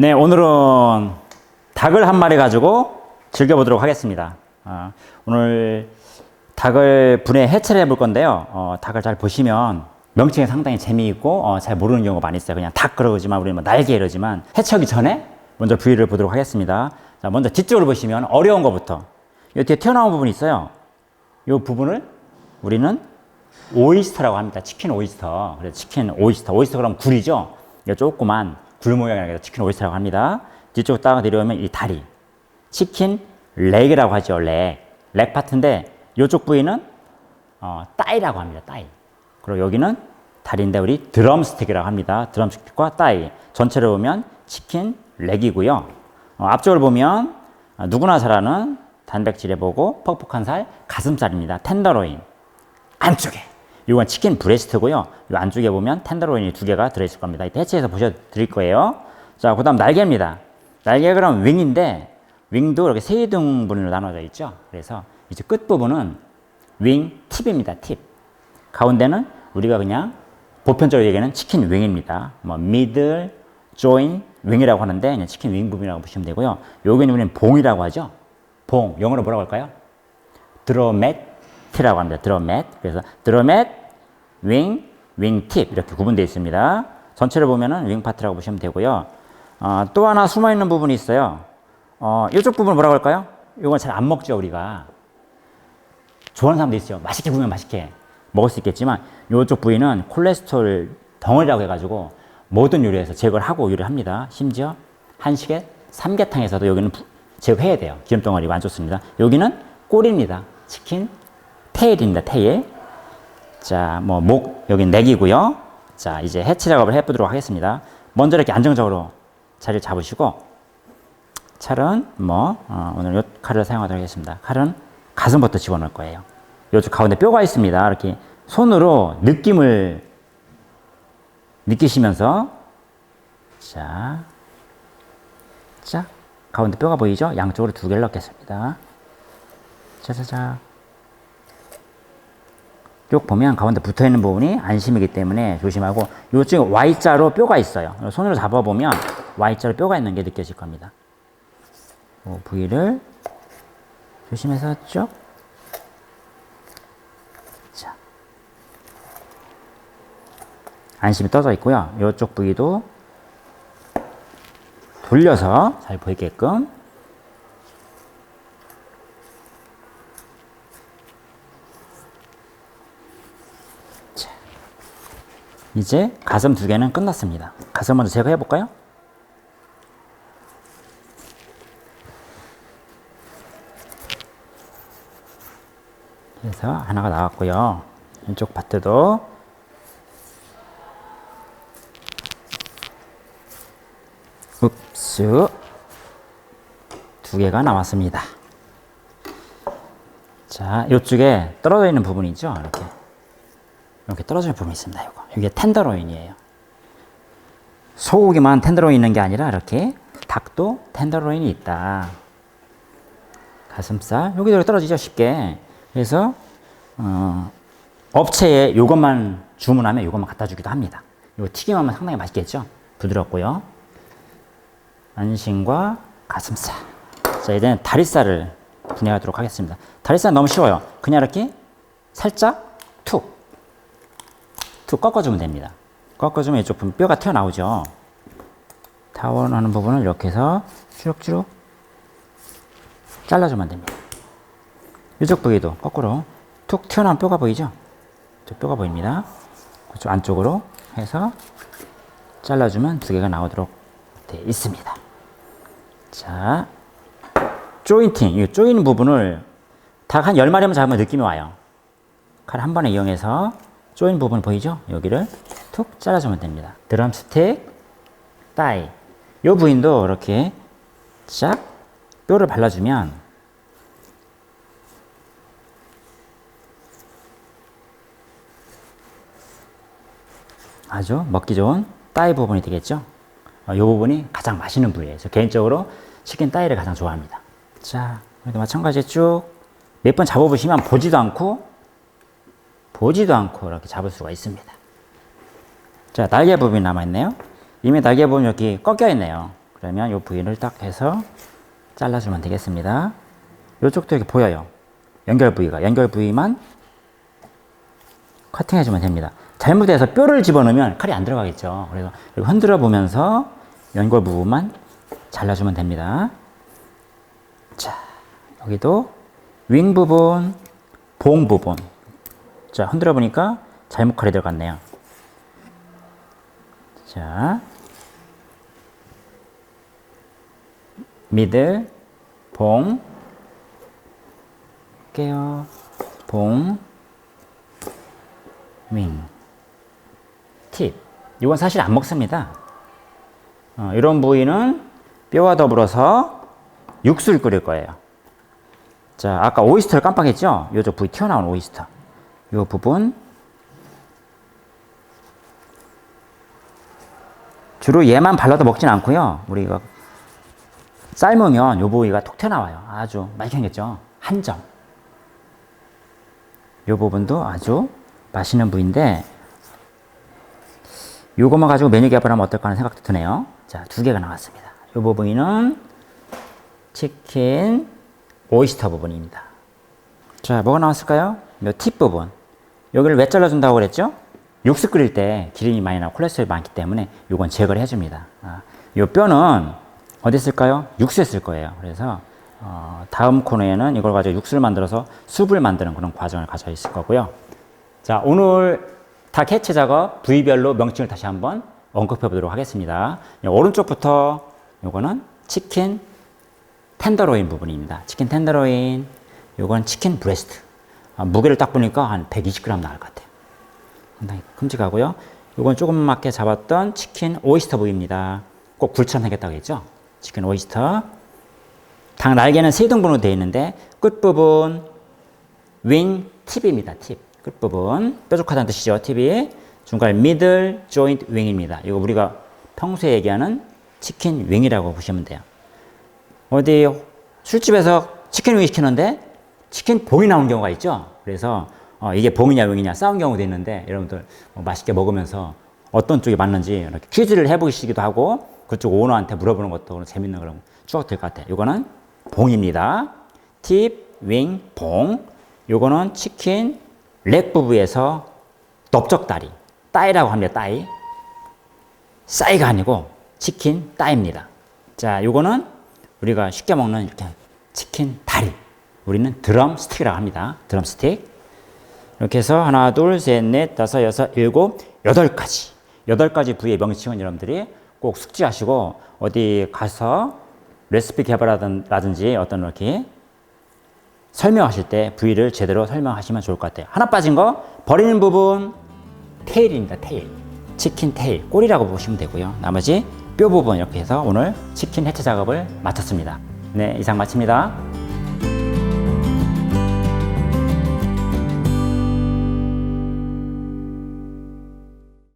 네, 오늘은 닭을 한 마리 가지고 즐겨보도록 하겠습니다. 아, 오늘 닭을 분해 해체를 해볼 건데요. 어, 닭을 잘 보시면 명칭이 상당히 재미있고 어, 잘 모르는 경우가 많이 있어요. 그냥 닭 그러지만 우리는 뭐 날개 이러지만 해체하기 전에 먼저 부위를 보도록 하겠습니다. 자, 먼저 뒤쪽으로 보시면 어려운 것부터 이 뒤에 튀어나온 부분이 있어요. 이 부분을 우리는 오이스터라고 합니다. 치킨 오이스터. 그래서 치킨 오이스터. 오이스터 그럼 굴이죠. 이거 조그만 굴 모양이라고 해서 치킨 오이스터라고 합니다. 뒤쪽 딱 내려오면 이 다리. 치킨 렉이라고 하죠. 렉. 렉 파트인데 이쪽 부위는 어, 따이라고 합니다. 따이. 그리고 여기는 다리인데 우리 드럼스틱이라고 합니다. 드럼스틱과 따이. 전체를 보면 치킨 렉이고요. 어, 앞쪽을 보면 어, 누구나 잘 아는 단백질에 보고 퍽퍽한 살 가슴살입니다. 텐더로인. 안쪽에. 이건 치킨 브레스트고요. 이 안쪽에 보면 텐더로인이 두 개가 들어있을 겁니다. 이때 해체해서 보셔 드릴 거예요. 자, 그 다음 날개입니다. 날개 그럼 윙인데, 윙도 이렇게 세 등분으로 나눠져 있죠. 그래서 이제 끝부분은 윙 팁입니다. 팁. 가운데는 우리가 그냥 보편적으로 얘기하는 치킨 윙입니다. 뭐 미들, 조인, 윙이라고 하는데 그냥 치킨 윙 부분이라고 보시면 되고요. 여기는 우리는 봉이라고 하죠. 봉. 영어로 뭐라고 할까요? 드로맷 이라고 합니다. 드로맷. 그래서 드로맷, 윙, 윙팁 이렇게 구분되어 있습니다. 전체를 보면은 윙 파트라고 보시면 되고요. 어, 또 하나 숨어 있는 부분이 있어요. 어, 이쪽 부분 뭐라고 할까요? 이건 잘 안 먹죠 우리가. 좋아하는 사람도 있어요. 맛있게 구우면 맛있게 먹을 수 있겠지만 이쪽 부위는 콜레스테롤 덩어리라고 해가지고 모든 요리에서 제거를 하고 요리를 합니다. 심지어 한식에 삼계탕에서도 여기는 부- 제거해야 돼요. 기름 덩어리가 안 좋습니다. 여기는 꼬리입니다. 치킨 테일입니다. 테일. 자, 뭐 목 여기는 넥이고요. 자, 이제 해체 작업을 해 보도록 하겠습니다. 먼저 이렇게 안정적으로 자리를 잡으시고 칼은 뭐 어, 오늘 요 칼을 사용하도록 하겠습니다. 칼은 가슴부터 집어넣을 거예요. 요쪽 가운데 뼈가 있습니다. 이렇게 손으로 느낌을 느끼시면서 자, 자 가운데 뼈가 보이죠? 양쪽으로 두 개를 넣겠습니다. 자자자. 쭉 보면 가운데 붙어 있는 부분이 안심이기 때문에 조심하고 요쪽 Y자로 뼈가 있어요. 손으로 잡아보면 Y자로 뼈가 있는 게 느껴질 겁니다. 그 부위를 조심해서 쭉. 자. 안심이 떠져 있고요. 이쪽 부위도 돌려서 잘 보이게끔 이제 가슴 두 개는 끝났습니다. 가슴 먼저 제거해 볼까요? 그래서 하나가 나왔고요. 왼쪽 파트도 읍수 두 개가 남았습니다. 자, 이쪽에 떨어져 있는 부분이 있죠. 이렇게 이렇게 있는 부분이 있습니다. 이거 이게 텐더로인이에요. 소고기만 텐더로인 있는 게 아니라 이렇게 닭도 텐더로인이 있다. 가슴살 이렇게 떨어지죠 쉽게. 그래서 어, 업체에 이것만 주문하면 이것만 갖다 주기도 합니다. 이거 튀김하면 상당히 맛있겠죠? 부드럽고요. 안심과 가슴살. 자, 이제는 다리살을 분해하도록 하겠습니다. 다리살 너무 쉬워요. 그냥 이렇게 살짝 툭, 툭 꺾어주면 됩니다. 꺾어주면 이쪽 뼈가 튀어나오죠. 타원하는 부분을 이렇게 해서 주룩주룩 잘라주면 됩니다. 이쪽 부위도 거꾸로 툭 튀어나온 뼈가 보이죠? 저 뼈가 보입니다. 그쪽 안쪽으로 해서 잘라주면 두 개가 나오도록 되어 있습니다. 자, 조인팅, 이 조이는 부분을 닭한 10마리만 잡으면 느낌이 와요. 칼 한 번에 이용해서 조인 부분 보이죠? 여기를 툭 잘라주면 됩니다. 드럼 스틱, 따이. 이 부인도 이렇게 쫙 뼈를 발라주면 아주 먹기 좋은 따이 부분이 되겠죠. 어, 이 부분이 가장 맛있는 부위예요. 저 개인적으로 치킨 따이를 가장 좋아합니다. 자, 여기도 마찬가지 쭉 몇 번 잡아보시면 보지도 않고 보지도 않고 이렇게 잡을 수가 있습니다. 자, 날개 부분이 남아있네요. 이미 날개 부분이 이렇게 꺾여 있네요. 그러면 이 부위를 딱 해서 잘라주면 되겠습니다. 이쪽도 이렇게 보여요. 연결 부위가 연결 부위만 커팅해주면 됩니다. 잘못해서 뼈를 집어넣으면 칼이 안 들어가겠죠. 그래서 흔들어 보면서 연골 부분만 잘라주면 됩니다. 자, 여기도 윙 부분, 봉 부분. 자, 흔들어 보니까 잘못 칼이 들어갔네요. 자, 미들, 봉, 깨요, 봉, 윙. 팁. 이건 사실 안 먹습니다. 어, 이런 부위는 뼈와 더불어서 육수를 끓일 거예요. 자, 아까 오이스터를 깜빡했죠? 요쪽 부위 튀어나온 오이스터. 요 부분. 주로 얘만 발라도 먹진 않고요. 우리가 삶으면 요 부위가 톡 튀어나와요. 아주 맛있게 생겼죠? 한 점. 요 부분도 아주 맛있는 부위인데 요것만 가지고 메뉴 개발하면 어떨까 하는 생각도 드네요. 자, 두 개가 나왔습니다. 요 부분은 치킨 오이스터 부분입니다. 자, 뭐가 나왔을까요? 요 팁 부분. 여기를 왜 잘라준다고 그랬죠? 육수 끓일 때 기름이 많이 나고 콜레스테롤이 많기 때문에 요건 제거를 해줍니다. 아, 요 뼈는 어디 쓸까요? 육수에 쓸 거예요. 그래서 어, 다음 코너에는 이걸 가지고 육수를 만들어서 숲을 만드는 그런 과정을 가져 있을 거고요. 자, 오늘 닭 해체 작업 부위별로 명칭을 다시 한번 언급해 보도록 하겠습니다. 오른쪽부터 요거는 치킨 텐더로인 부분입니다. 치킨 텐더로인, 요건 치킨 브레스트. 아, 무게를 딱 보니까 한 120g 나올 것 같아요. 상당히 큼직하고요. 요건 조그맣게 잡았던 치킨 오이스터 부위입니다. 꼭 생겼다고 했죠? 치킨 오이스터. 닭 날개는 세 등분으로 되어 있는데 끝부분 윙 팁입니다. 팁. 끝부분 뾰족하다는 뜻이죠. 팁이 중간 미들 조인트 윙입니다. 이거 우리가 평소에 얘기하는 치킨 윙이라고 보시면 돼요. 어디 술집에서 치킨 윙 시키는데 치킨 봉이 나온 경우가 있죠. 그래서 어, 이게 봉이냐 윙이냐 싸운 경우도 있는데 여러분들 뭐 맛있게 먹으면서 어떤 쪽이 맞는지 이렇게 퀴즈를 해보시기도 하고 그쪽 오너한테 물어보는 것도 재밌는 그런 추억 될 것 같아요. 이거는 봉입니다. 팁, 윙, 봉. 요거는 치킨 렉 부부에서 넓적다리, 따이라고 합니다. 따이. 싸이가 아니고 치킨 따입니다. 자, 요거는 우리가 쉽게 먹는 이렇게 치킨 다리. 우리는 드럼 스틱이라고 합니다. 드럼 스틱. 이렇게 해서 하나, 둘, 셋, 넷, 다섯, 여섯, 일곱, 여덟 가지. 여덟 가지 부위의 명칭은 여러분들이 꼭 숙지하시고 어디 가서 레시피 개발하든지 어떤 이렇게 설명하실 때 부위를 제대로 설명하시면 좋을 것 같아요. 하나 빠진 거 버리는 부분 테일입니다. 테일. 치킨 테일. 꼬리라고 보시면 되고요. 나머지 뼈 부분 이렇게 해서 오늘 치킨 해체 작업을 마쳤습니다. 네, 이상 마칩니다.